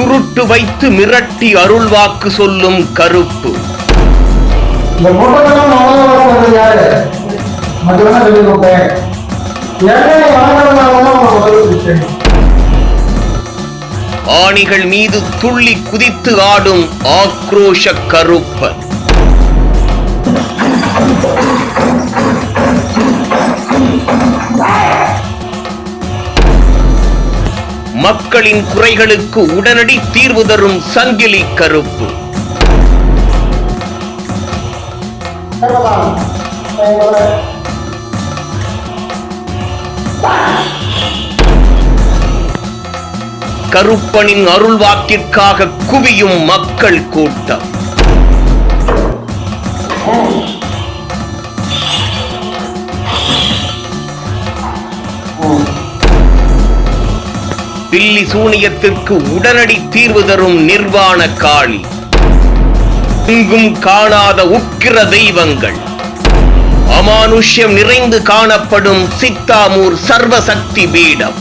சுருட்டு வைத்து மிரட்டி அருள்வாக்கு சொல்லும் கருப்பு. ஆணிகள் மீது துள்ளி குதித்து ஆடும் ஆக்ரோஷ கருப்பன். மக்களின் குறைகளுக்கு உடனடி தீர்வு தரும் சங்கிலி கருப்பு. கருப்பனின் அருள்வாக்கிற்காக குவியும் மக்கள் கூட்டம். பில்லி சூனியத்திற்கு உடனடி தீர்வு தரும் நிர்வாண காளி. எங்கும் காணாத உக்கிர தெய்வங்கள். அமானுஷ்யம் நிறைந்து காணப்படும் சித்தாமூர் சர்வசக்தி பீடம்.